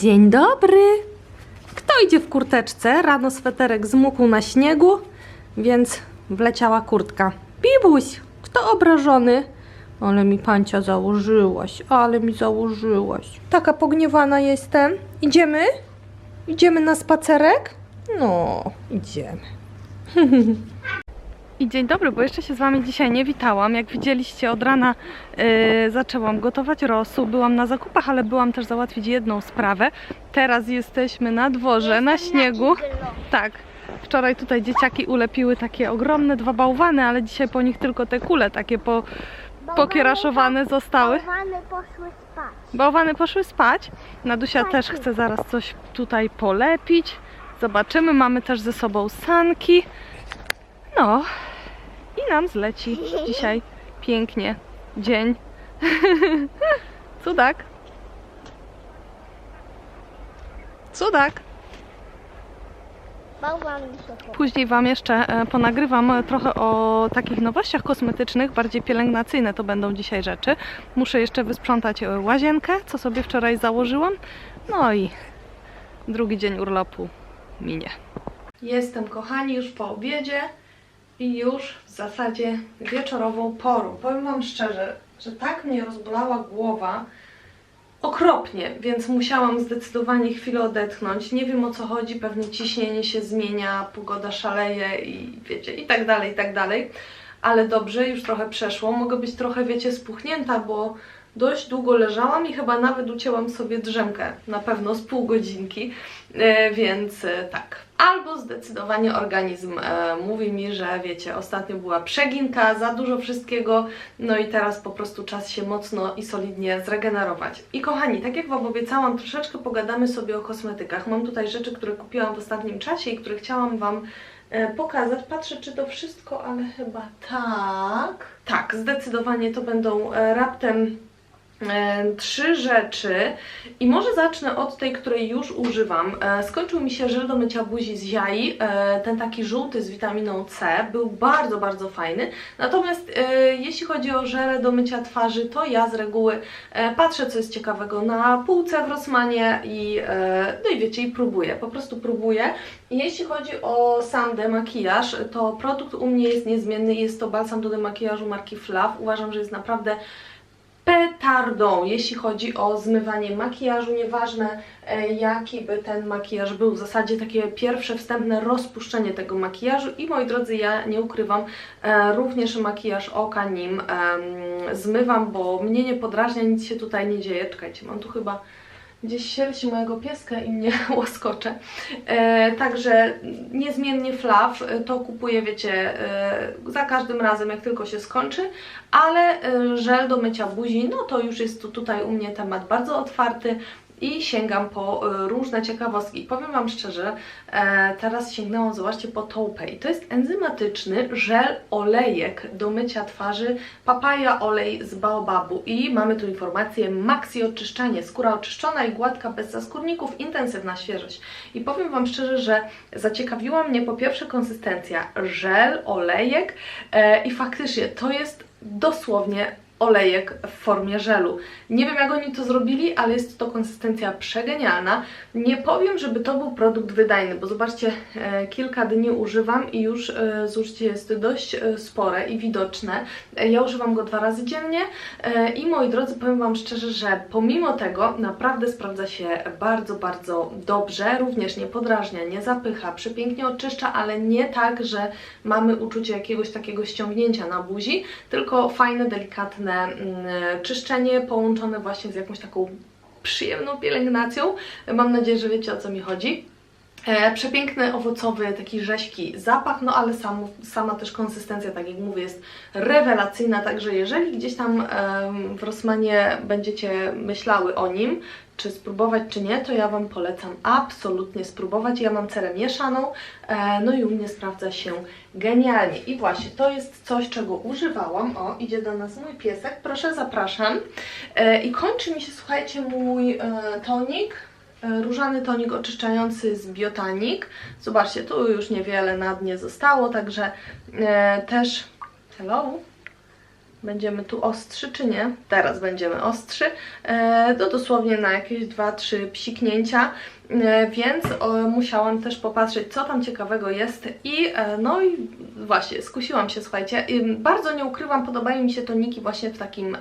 Dzień dobry! Kto idzie w kurteczce? Rano sweterek zmógł na śniegu, więc wleciała kurtka. Bibuś, kto obrażony? Ale mi pancia założyłaś, ale mi założyłaś. Taka pogniewana jestem. Idziemy? Idziemy na spacerek? No, idziemy. I dzień dobry, bo jeszcze się z Wami dzisiaj nie witałam. Jak widzieliście, od rana yy, zaczęłam gotować rosół. Byłam na zakupach, ale byłam też załatwić jedną sprawę. Teraz jesteśmy na dworze, na śniegu. Tak. Wczoraj tutaj dzieciaki ulepiły takie ogromne dwa bałwany, ale dzisiaj po nich tylko te kule takie po, pokieraszowane zostały. Bałwany poszły spać. Bałwany poszły spać. Nadusia też chce zaraz coś tutaj polepić. Zobaczymy. Mamy też ze sobą sanki. No i nam zleci dzisiaj pięknie dzień. Cudak. Cudak. Później Wam jeszcze e, ponagrywam trochę o takich nowościach kosmetycznych, bardziej pielęgnacyjne to będą dzisiaj rzeczy. Muszę jeszcze wysprzątać łazienkę, co sobie wczoraj założyłam. No i drugi dzień urlopu minie. Jestem, kochani, już po obiedzie i już w zasadzie wieczorową porą. Powiem Wam szczerze, że tak mnie rozbolała głowa, okropnie, więc musiałam zdecydowanie chwilę odetchnąć. Nie wiem o co chodzi, pewnie ciśnienie się zmienia, pogoda szaleje i wiecie, i tak dalej, i tak dalej. Ale dobrze, już trochę przeszło. Mogę być trochę, wiecie, spuchnięta, bo dość długo leżałam i chyba nawet ucięłam sobie drzemkę, na pewno z pół godzinki, e, więc e, tak. Albo zdecydowanie organizm e, mówi mi, że wiecie, ostatnio była przeginka, za dużo wszystkiego, no i teraz po prostu czas się mocno i solidnie zregenerować. I kochani, tak jak Wam obiecałam, troszeczkę pogadamy sobie o kosmetykach. Mam tutaj rzeczy, które kupiłam w ostatnim czasie i które chciałam Wam pokazać. Patrzę, czy to wszystko, ale chyba tak. Tak, zdecydowanie to będą raptem trzy rzeczy i może zacznę od tej, której już używam. E, skończył mi się żel do mycia buzi z jai, e, ten taki żółty z witaminą C, był bardzo, bardzo fajny. Natomiast e, jeśli chodzi o żele do mycia twarzy, to ja z reguły e, patrzę, co jest ciekawego na półce w Rossmanie i, e, no i wiecie, i próbuję, po prostu próbuję. Jeśli chodzi o sam demakijaż, to produkt u mnie jest niezmienny, jest to balsam do demakijażu marki Flav. Uważam, że jest naprawdę petardą, jeśli chodzi o zmywanie makijażu, nieważne e, jaki by ten makijaż był. W zasadzie takie pierwsze wstępne rozpuszczenie tego makijażu i moi drodzy, ja nie ukrywam, e, również makijaż oka nim zmywam, bo mnie nie podrażnia, nic się tutaj nie dzieje. Czekajcie, mam tu chyba gdzieś sierść mojego pieska i mnie łoskocze. E, także niezmiennie flaw, e, to kupuję, wiecie, e, za każdym razem, jak tylko się skończy, ale e, żel do mycia buzi, no to już jest tu, tutaj u mnie temat bardzo otwarty i sięgam po e, różne ciekawostki. Powiem Wam szczerze, e, teraz sięgnęłam, zobaczcie, po Toupei. To jest enzymatyczny żel olejek do mycia twarzy, papaja olej z baobabu i mamy tu informację maxi oczyszczanie, skóra oczyszczona i gładka, bez zaskórników, intensywna świeżość. I powiem Wam szczerze, że zaciekawiła mnie po pierwsze konsystencja żel, olejek e, i faktycznie to jest dosłownie olejek w formie żelu. Nie wiem jak oni to zrobili, ale jest to konsystencja przegenialna. Nie powiem, żeby to był produkt wydajny, bo zobaczcie, e, kilka dni używam i już e, zużycie jest dość e, spore i widoczne. Ja używam go dwa razy dziennie i moi drodzy, powiem Wam szczerze, że pomimo tego naprawdę sprawdza się bardzo, bardzo dobrze. Również nie podrażnia, nie zapycha, przepięknie oczyszcza, ale nie tak, że mamy uczucie jakiegoś takiego ściągnięcia na buzi, tylko fajne, delikatne mm, czyszczenie połączone właśnie z jakąś taką przyjemną pielęgnacją. Mam nadzieję, że wiecie o co mi chodzi. E, przepiękny, owocowy, taki rześki zapach, no ale sam, sama też konsystencja, tak jak mówię, jest rewelacyjna, także jeżeli gdzieś tam w Rossmanie będziecie myślały o nim, czy spróbować, czy nie, to ja Wam polecam absolutnie spróbować. Ja mam cerę mieszaną, e, no i u mnie sprawdza się genialnie. I właśnie, to jest coś, czego używałam. O, idzie do nas mój piesek, proszę, zapraszam. E, I kończy mi się, słuchajcie, mój tonik, różany tonik oczyszczający z Biotanik. Zobaczcie, tu już niewiele na dnie zostało, także e, też... Hello? Będziemy tu ostrzy, czy nie? Teraz będziemy ostrzy. E, to dosłownie na jakieś 2-3 psiknięcia. E, więc musiałam też popatrzeć, co tam ciekawego jest i e, no i właśnie, skusiłam się, słuchajcie. Bardzo nie ukrywam, podobają mi się toniki właśnie w takim em,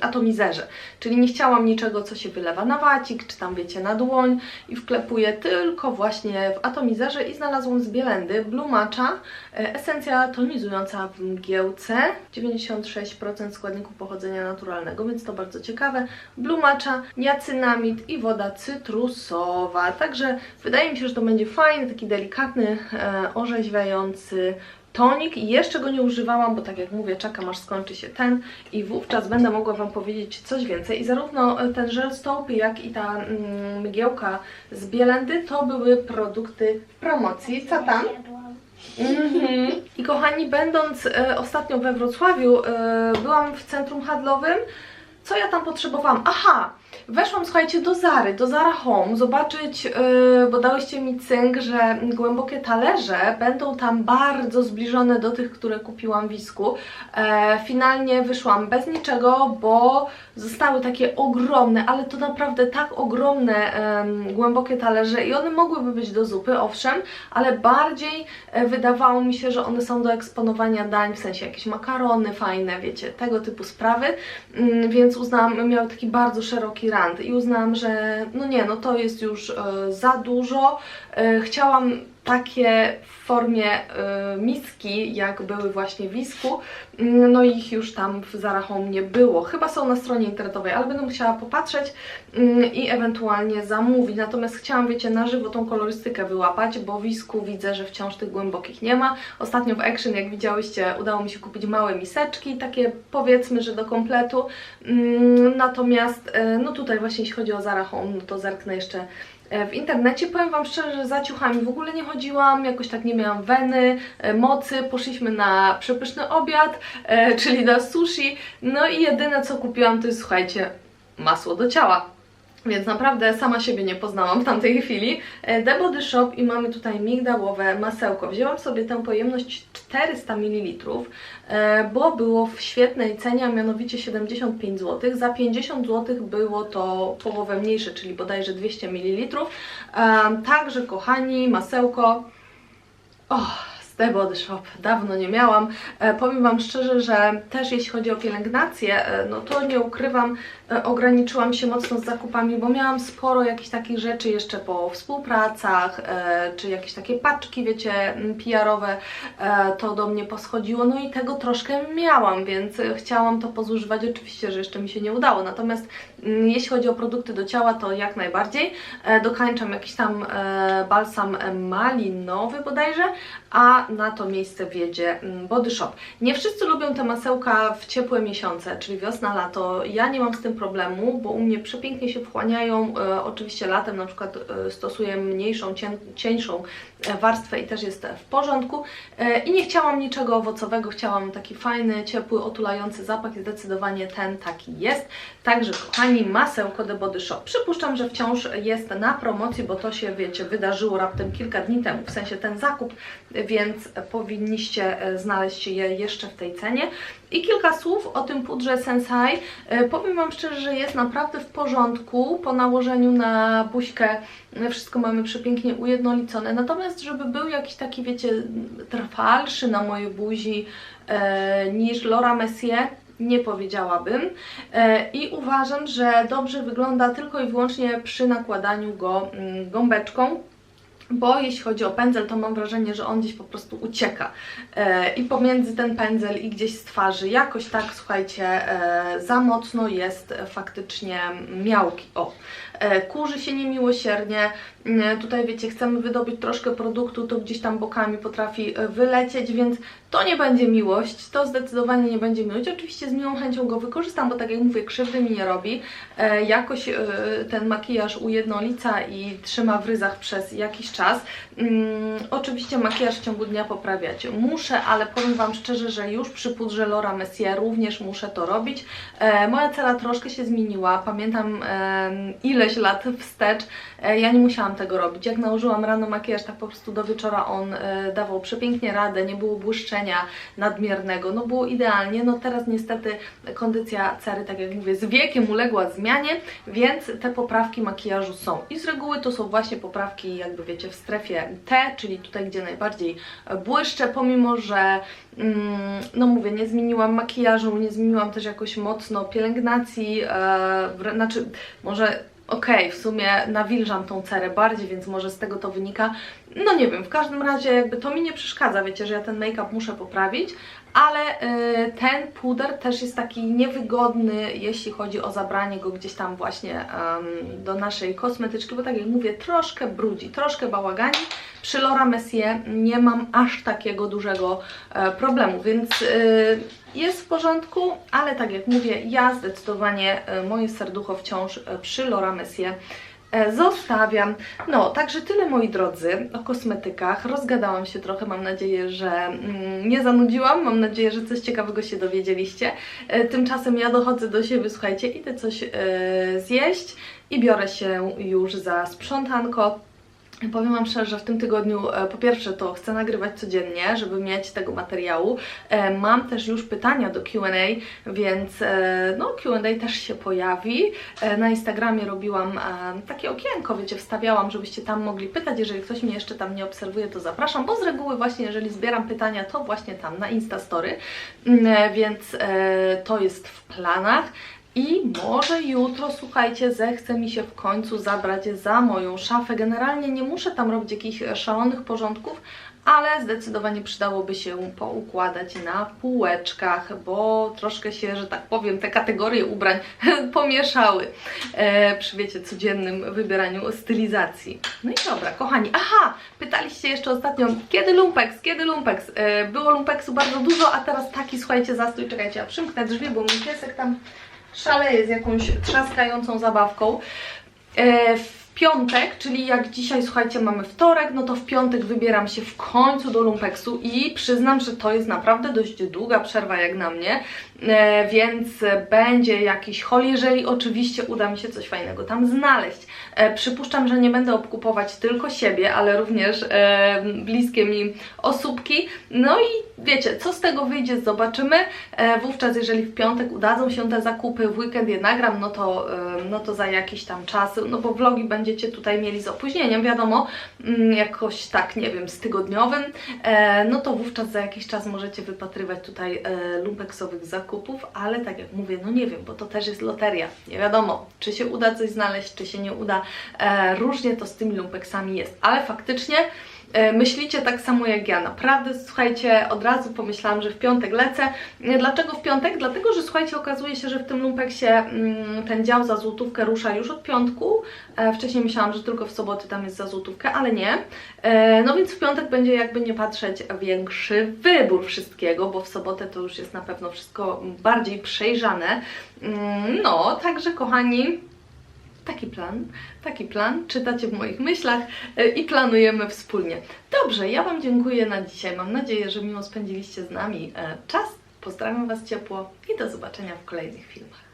atomizerze, czyli nie chciałam niczego, co się wylewa na wacik, czy tam wiecie, na dłoń i wklepuję tylko właśnie w atomizerze i znalazłam z Bielendy Blue Matcha, esencja tonizująca w mgiełce, 96% składników pochodzenia naturalnego, więc to bardzo ciekawe. Blue Matcha, niacynamid i woda cytrusowa, także wydaje mi się, że to będzie fajny, taki delikatny, e, orzeźwiający tonik jeszcze go nie używałam, bo tak jak mówię, czekam aż skończy się ten i wówczas będę mogła Wam powiedzieć coś więcej. I zarówno ten żel stop, jak i ta mm, mgiełka z Bielendy to były produkty promocji. Co tam? Mhm. I kochani, będąc e, ostatnio we Wrocławiu, e, byłam w centrum handlowym. Co ja tam potrzebowałam? Aha! Weszłam, słuchajcie, do Zary, do Zara Home, zobaczyć, yy, bo dałyście mi cynk, że głębokie talerze będą tam bardzo zbliżone do tych, które kupiłam w Wisku. E, finalnie wyszłam bez niczego, bo zostały takie ogromne, ale to naprawdę tak ogromne em, głębokie talerze i one mogłyby być do zupy, owszem, ale bardziej e, wydawało mi się, że one są do eksponowania dań, w sensie jakieś makarony fajne, wiecie, tego typu sprawy, Mm, więc uznałam, miały taki bardzo szeroki i uznałam, że no nie, no to jest już e, za dużo. E, chciałam takie w formie e, miski, jak były właśnie w Wisku, Mm, no ich już tam w Zara Home nie było. Chyba są na stronie internetowej, ale będę musiała popatrzeć mm, i ewentualnie zamówić. Natomiast chciałam, wiecie, na żywo tą kolorystykę wyłapać, bo w Wisku widzę, że wciąż tych głębokich nie ma. Ostatnio w Action, jak widziałyście, udało mi się kupić małe miseczki, takie powiedzmy, że do kompletu. Mm, Natomiast, e, no tutaj właśnie jeśli chodzi o Zara Home, no to zerknę jeszcze w internecie. Powiem Wam szczerze, że za ciuchami w ogóle nie chodziłam, jakoś tak nie miałam weny, e, mocy. Poszliśmy na przepyszny obiad, e, czyli na sushi. No i jedyne co kupiłam to jest, słuchajcie, masło do ciała. Więc naprawdę sama siebie nie poznałam w tamtej chwili. E, The Body Shop i mamy tutaj migdałowe masełko. Wzięłam sobie tę pojemność 400 ml, e, bo było w świetnej cenie, a mianowicie 75 zł. Za 50 zł było to połowę mniejsze, czyli bodajże 200 ml. E, Także kochani, masełko. Oh, z The Body Shop dawno nie miałam. E, powiem Wam szczerze, że też jeśli chodzi o pielęgnację, e, no to nie ukrywam, e, ograniczyłam się mocno z zakupami, bo miałam sporo jakichś takich rzeczy jeszcze po współpracach, czy jakieś takie paczki, wiecie, PR-owe, to do mnie poschodziło, no i tego troszkę miałam, więc chciałam to pozużywać. Oczywiście, że jeszcze mi się nie udało, natomiast jeśli chodzi o produkty do ciała, to jak najbardziej. Dokańczam jakiś tam balsam malinowy bodajże, a na to miejsce wiedzie mm, Body Shop. Nie wszyscy lubią te masełka w ciepłe miesiące, czyli wiosna, lato. Ja nie mam z tym problemu, bo u mnie przepięknie się wchłaniają. E, oczywiście latem na przykład e, stosuję mniejszą, cień, cieńszą warstwę i też jest w porządku. E, I nie chciałam niczego owocowego, chciałam taki fajny, ciepły, otulający zapach i zdecydowanie ten taki jest. Także kochani, masełko The Body Shop. Przypuszczam, że wciąż jest na promocji, bo to się, wiecie, wydarzyło raptem kilka dni temu, w sensie ten zakup, więc powinniście e, znaleźć je jeszcze w tej cenie. I kilka słów o tym pudrze Sensai. E, Powiem Wam szczerze, że jest naprawdę w porządku. Po nałożeniu na buźkę e, wszystko mamy przepięknie ujednolicone. Natomiast, żeby był jakiś taki, wiecie, trwalszy na mojej buzi e, niż Laura Messier, nie powiedziałabym. E, I uważam, że dobrze wygląda tylko i wyłącznie przy nakładaniu go mm, gąbeczką. Bo jeśli chodzi o pędzel, to mam wrażenie, że on gdzieś po prostu ucieka. E, I pomiędzy ten pędzel i gdzieś z twarzy jakoś tak, słuchajcie, e, za mocno jest faktycznie miałki. O, e, kurzy się niemiłosiernie. Mm, Tutaj wiecie, chcemy wydobyć troszkę produktu, to gdzieś tam bokami potrafi wylecieć, więc to nie będzie miłość, to zdecydowanie nie będzie miłość. Oczywiście z miłą chęcią go wykorzystam, bo tak jak mówię, krzywdy mi nie robi. Jakoś ten makijaż ujednolica i trzyma w ryzach przez jakiś czas. Mm, oczywiście makijaż w ciągu dnia poprawiać muszę, ale powiem Wam szczerze, że już przy pudrze Laura Messier również muszę to robić. E, moja cera troszkę się zmieniła. Pamiętam e, ile ileś lat wstecz e, ja nie musiałam tego robić. Jak nałożyłam rano makijaż, tak po prostu do wieczora on e, dawał przepięknie radę, nie było błyszczenia nadmiernego, no było idealnie. No teraz niestety kondycja cery, tak jak mówię, z wiekiem uległa zmianie, więc te poprawki makijażu są. I z reguły to są właśnie poprawki, jakby wiecie, w strefie T, czyli tutaj, gdzie najbardziej e, błyszczę, pomimo że mm, no mówię, nie zmieniłam makijażu, nie zmieniłam też jakoś mocno pielęgnacji, e, znaczy może okej, w sumie nawilżam tą cerę bardziej, więc może z tego to wynika. No nie wiem, w każdym razie jakby to mi nie przeszkadza, wiecie, że ja ten make-up muszę poprawić, ale y, ten puder też jest taki niewygodny, jeśli chodzi o zabranie go gdzieś tam właśnie em, do naszej kosmetyczki, bo tak jak mówię, troszkę brudzi, troszkę bałagani. Przy Laura Mercier nie mam aż takiego dużego e, problemu, więc y, jest w porządku, ale tak jak mówię, ja zdecydowanie e, moje serducho wciąż e, przy Laura Mercier e, zostawiam. No, także tyle moi drodzy o kosmetykach. Rozgadałam się trochę, mam nadzieję, że mm, nie zanudziłam, mam nadzieję, że coś ciekawego się dowiedzieliście. E, tymczasem ja dochodzę do siebie, słuchajcie, idę coś e, zjeść i biorę się już za sprzątanko. Powiem Wam szczerze, że w tym tygodniu e, po pierwsze to chcę nagrywać codziennie, żeby mieć tego materiału. E, Mam też już pytania do Q&A, więc e, no Q&A też się pojawi. Na Instagramie robiłam takie okienko, wiecie, wstawiałam, żebyście tam mogli pytać. Jeżeli ktoś mnie jeszcze tam nie obserwuje, to zapraszam, bo z reguły właśnie jeżeli zbieram pytania, to właśnie tam na Instastory, Mm, więc to jest w planach. I może jutro, słuchajcie, zechce mi się w końcu zabrać za moją szafę. Generalnie nie muszę tam robić jakichś szalonych porządków, ale zdecydowanie przydałoby się poukładać na półeczkach, bo troszkę się, że tak powiem, te kategorie ubrań pomieszały e, przy, wiecie, codziennym wybieraniu stylizacji. No i dobra, kochani. Aha, pytaliście jeszcze ostatnio, kiedy lumpex, kiedy lumpex? E, było lumpeksu bardzo dużo, a teraz taki, słuchajcie, zastój. Czekajcie, ja przymknę drzwi, bo mój piesek tam szaleje z jakąś trzaskającą zabawką. E, w piątek, czyli jak dzisiaj, słuchajcie, mamy wtorek, no to w piątek wybieram się w końcu do lumpeksu i przyznam, że to jest naprawdę dość długa przerwa jak na mnie, e, więc będzie jakiś hol, jeżeli oczywiście uda mi się coś fajnego tam znaleźć. E, przypuszczam, że nie będę obkupować tylko siebie, ale również bliskie mi osóbki. No i wiecie, co z tego wyjdzie, zobaczymy. E, wówczas, jeżeli w piątek udadzą się te zakupy, w weekend je nagram, no to, e, no to za jakiś tam czas, no bo vlogi będziecie tutaj mieli z opóźnieniem, wiadomo, mm, jakoś tak, nie wiem, z tygodniowym, e, no to wówczas za jakiś czas możecie wypatrywać tutaj lumpeksowych zakupów, ale tak jak mówię, no nie wiem, bo to też jest loteria, nie wiadomo, czy się uda coś znaleźć, czy się nie uda, różnie to z tymi lumpeksami jest, ale faktycznie myślicie tak samo jak ja. Naprawdę, słuchajcie, od razu pomyślałam, że w piątek lecę. E, Dlaczego w piątek? Dlatego, że słuchajcie, okazuje się, że w tym lumpeksie mm, ten dział za złotówkę rusza już od piątku. E, Wcześniej myślałam, że tylko w soboty tam jest za złotówkę, ale nie. E, No więc w piątek będzie jakby nie patrzeć większy wybór wszystkiego, bo w sobotę to już jest na pewno wszystko bardziej przejrzane. Mm, No, także kochani, Taki plan, taki plan, czytacie w moich myślach e, i planujemy wspólnie. Dobrze, ja Wam dziękuję na dzisiaj. Mam nadzieję, że miło spędziliście z nami e, czas. Pozdrawiam Was ciepło i do zobaczenia w kolejnych filmach.